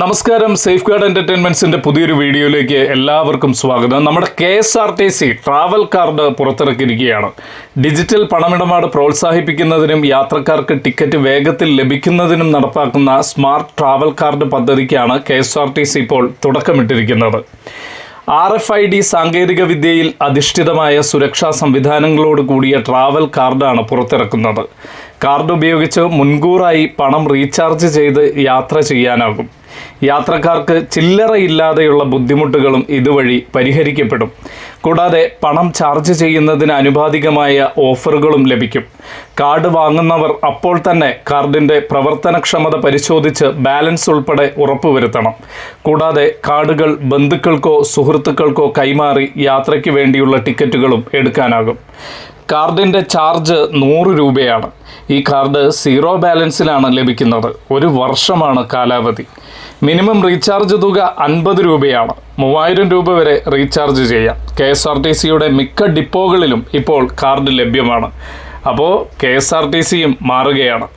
നമസ്കാരം. Safe guard എന്റർടൈൻമെന്റ്സിന്റെ പുതിയൊരു വീഡിയോയിലേക്ക് എല്ലാവർക്കും സ്വാഗതം. നമ്മുടെ K S R T C travel card പുറത്തിറക്കിയിരിക്കുകയാണ്. Digital പണമിടപാട് പ്രോത്സാഹിപ്പിക്കുന്നതിനും യാത്രക്കാർക്ക് ടിക്കറ്റ് വേഗത്തിൽ ലഭിക്കുന്നതിനും നടപ്പാക്കുന്ന smart travel card പദ്ധതിക്കാണ് K S R T C ഇപ്പോൾ തുടക്കമിട്ടിരിക്കുന്നത്. ആർ എഫ് ഐ ഡി സാങ്കേതിക വിദ്യയിൽ അധിഷ്ഠിതമായ സുരക്ഷാ സംവിധാനങ്ങളോട് കൂടിയ ട്രാവൽ കാർഡാണ് പുറത്തിറക്കുന്നത്. കാർഡ് ഉപയോഗിച്ച് മുൻകൂറായി പണം റീചാർജ് ചെയ്ത് യാത്ര ചെയ്യാനാകും. യാത്രക്കാർക്ക് ചില്ലറയില്ലാതെയുള്ള ബുദ്ധിമുട്ടുകളും ഇതുവഴി പരിഹരിക്കപ്പെടും. കൂടാതെ പണം ചാർജ് ചെയ്യുന്നതിന് അനുപാതികമായ ഓഫറുകളും ലഭിക്കും. കാർഡ് വാങ്ങുന്നവർ അപ്പോൾ തന്നെ കാർഡിന്റെ പ്രവർത്തനക്ഷമത പരിശോധിച്ച് ബാലൻസ് ഉൾപ്പെടെ ഉറപ്പുവരുത്തണം. കൂടാതെ കാർഡുകൾ ബന്ധുക്കൾക്കോ സുഹൃത്തുക്കൾക്കോ കൈമാറി യാത്രയ്ക്ക് വേണ്ടിയുള്ള ടിക്കറ്റുകളും എടുക്കാനാകും. കാർഡിന്റെ ചാർജ് നൂറ് രൂപയാണ്. ഈ കാർഡ് സീറോ ബാലൻസിലാണ് ലഭിക്കുന്നത്. ഒരു വർഷമാണ് കാലാവധി. മിനിമം റീചാർജ് തുക അൻപത് രൂപയാണ്. മൂവായിരം രൂപ വരെ റീചാർജ് ചെയ്യാം. കെ എസ് ആർ ടി സിയുടെ മിക്ക ഡിപ്പോകളിലും ഇപ്പോൾ കാർഡ് ലഭ്യമാണ്. അപ്പോൾ കെ എസ് ആർ ടി സിയും മാറുകയാണ്.